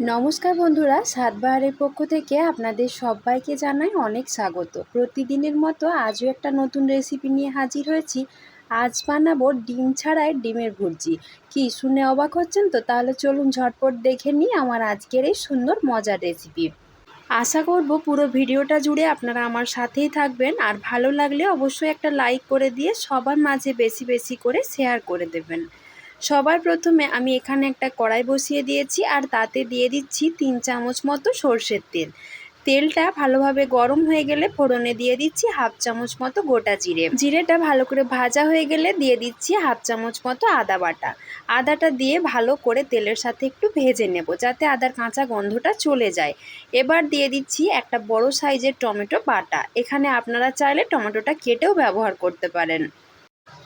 নমস্কার বন্ধুরা, সাতবাহারের পক্ষ থেকে আপনাদের সবাইকে জানাই অনেক স্বাগত। প্রতিদিনের মতো আজও একটা নতুন রেসিপি নিয়ে হাজির হয়েছি। আজ বানাবো ডিম ছাড়াই ডিমের ভুর্জি। কি শুনে অবাক হচ্ছেন তো? তাহলে চলুন ঝটপট দেখে নিই আমার আজকের এই সুন্দর মজার রেসিপি আশা করব পুরো ভিডিওটা জুড়ে আপনারা আমার সাথেই থাকবেন। আর ভালো লাগলে অবশ্যই একটা লাইক করে দিয়ে সবার মাঝে বেশি বেশি করে শেয়ার করে দেবেন। সবার প্রথমে আমি এখানে একটা কড়াই বসিয়ে দিয়েছি আর তাতে দিয়ে দিচ্ছি তিন চামচ মতো সর্ষের তেল। তেলটা ভালোভাবে গরম হয়ে গেলে ফোড়নে দিয়ে দিচ্ছি হাফ চামচ মতো গোটা জিরে। জিরেটা ভালো করে ভাজা হয়ে গেলে দিয়ে দিচ্ছি হাফ চামচ মতো আদা বাটা। আদাটা দিয়ে ভালো করে তেলের সাথে একটু ভেজে নেব যাতে আদার কাঁচা গন্ধটা চলে যায়। এবার দিয়ে দিচ্ছি একটা বড় সাইজের টমেটো বাটা। এখানে আপনারা চাইলে টমেটোটা কেটেও ব্যবহার করতে পারেন।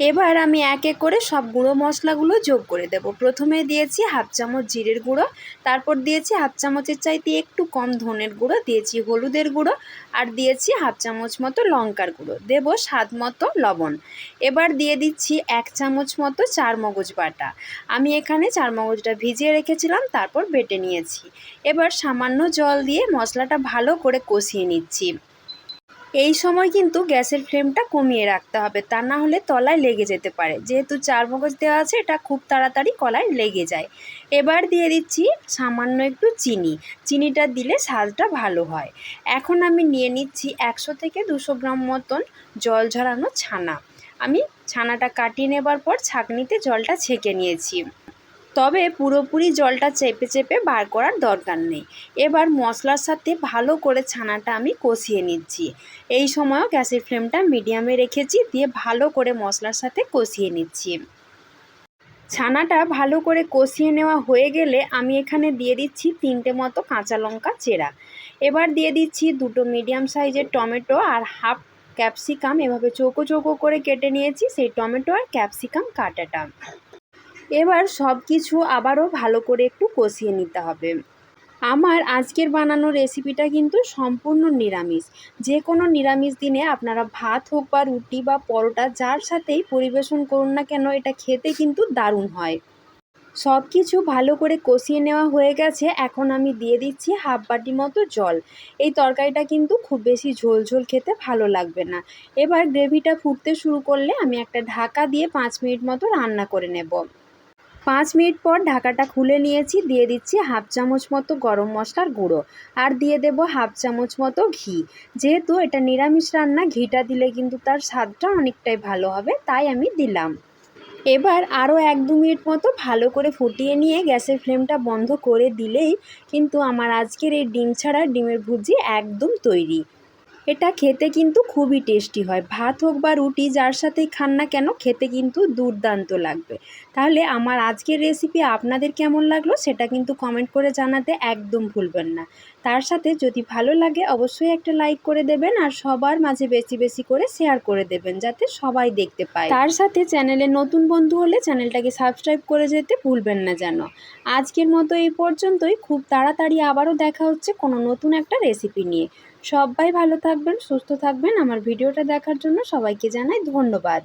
এবার আমি এক এক করে সব গুঁড়ো মশলাগুলো যোগ করে দেব। প্রথমে দিয়েছি হাফ চামচ জিরের গুঁড়ো, তারপর দিয়েছি হাফ চামচের চাইতে একটু কম ধনের গুঁড়ো, দিয়েছি হলুদের গুঁড়ো আর দিয়েছি হাফ চামচ মতো লঙ্কার গুঁড়ো। দেব স্বাদ মতো লবণ। এবার দিয়ে দিচ্ছি এক চামচ মতো চার মগজ বাটা। আমি এখানে চার মগজটা ভিজিয়ে রেখেছিলাম, তারপর বেটে নিয়েছি। এবার সামান্য জল দিয়ে মশলাটা ভালো করে কষিয়ে নিচ্ছি। এই সময় কিন্তু গ্যাসের ফ্লেমটা কমিয়ে রাখতে হবে। তা না হলে তলায় লেগে যেতে পারে। যেহেতু চার মগজ দেওয়া আছে, এটা খুব তাড়াতাড়ি কলায় লেগে যায়। এবার দিয়ে দিচ্ছি সামান্য একটু চিনি। চিনিটা দিলে স্বাদটা ভালো হয়। এখন আমি নিয়ে নিচ্ছি একশো থেকে দুশো গ্রাম মতন জল ঝরানো ছানা। আমি ছানাটা কাটিয়ে নেবার পর ছাঁকনিতে জলটা ছেঁকে নিয়েছি। তবে পুরোপুরি জলটা চেপে চেপে বার করার দরকার নেই। এবার মশলার সাথে ভালো করে ছানাটা আমি কষিয়ে নিচ্ছি। এই সময়ও গ্যাসের ফ্লেমটা মিডিয়ামে রেখেছি, দিয়ে ভালো করে মশলার সাথে কষিয়ে নিচ্ছি। ছানাটা ভালো করে কষিয়ে নেওয়া হয়ে গেলে আমি এখানে দিয়ে দিচ্ছি তিনটে মতো কাঁচা লঙ্কা চেরা। এবার দিয়ে দিচ্ছি দুটো মিডিয়াম সাইজের টমেটো আর হাফ ক্যাপসিকাম। এভাবে চৌকো চৌকো করে কেটে নিয়েছি, সেই টমেটো আর ক্যাপসিকাম কাটাটা। এবার সব কিছু আবারও ভালো করে একটু কষিয়ে নিতে হবে। আমার আজকের বানানো রেসিপিটা কিন্তু সম্পূর্ণ নিরামিষ। যে কোনো নিরামিষ দিনে আপনারা ভাত হোক বা রুটি বা পরোটা যার সাথেই পরিবেশন করুন না কেন, এটা খেতে কিন্তু দারুণ হয়। সব কিছু ভালো করে কষিয়ে নেওয়া হয়ে গেছে। এখন আমি দিয়ে দিচ্ছি হাফ বাটি মতো জল। এই তরকারিটা কিন্তু খুব বেশি ঝোল ঝোল খেতে ভালো লাগবে না। এবার গ্রেভিটা ফুটতে শুরু করলে আমি একটা ঢাকা দিয়ে পাঁচ মিনিট মতো রান্না করে নেব। পাঁচ মিনিট পর ঢাকাটা খুলে নিয়েছি, দিয়ে দিচ্ছি হাফ চামচ মতো গরম মশলার গুঁড়ো আর দিয়ে দেব হাফ চামচ মতো ঘি। যেহেতু এটা নিরামিষ রান্না, ঘিটা দিলে কিন্তু তার স্বাদটা অনেকটাই ভালো হবে, তাই আমি দিলাম। এবার আরও এক দু মিনিট মতো ভালো করে ফুটিয়ে নিয়ে গ্যাসের ফ্লেমটা বন্ধ করে দিলেই কিন্তু আমার আজকের এই ডিম ছাড়া ডিমের ভুজি একদম তৈরি। এটা খেতে কিন্তু খুবই টেস্টি হয়। ভাত হোক বা রুটি, যার সাথেই খান না কেন, খেতে কিন্তু দুর্দান্ত লাগবে। তাহলে আমার আজকের রেসিপি আপনাদের কেমন লাগল, সেটা কিন্তু কমেন্ট করে জানাতে একদম ভুলবেন না। তার সাথে যদি ভালো লাগে অবশ্যই একটা লাইক করে দেবেন আর সবার মাঝে বেশি বেশি করে শেয়ার করে দেবেন, যাতে সবাই দেখতে পায়। তার সাথে চ্যানেলে নতুন বন্ধু হলে চ্যানেলটাকে সাবস্ক্রাইব করে যেতে ভুলবেন না যেন। আজকের মতো এই পর্যন্তই। খুব তাড়াতাড়ি আবারও দেখা হচ্ছে কোনো নতুন একটা রেসিপি নিয়ে। সবাই ভালো থাকবেন, সুস্থ থাকবেন। আমার ভিডিওটা দেখার জন্য সবাইকে জানাই ধন্যবাদ।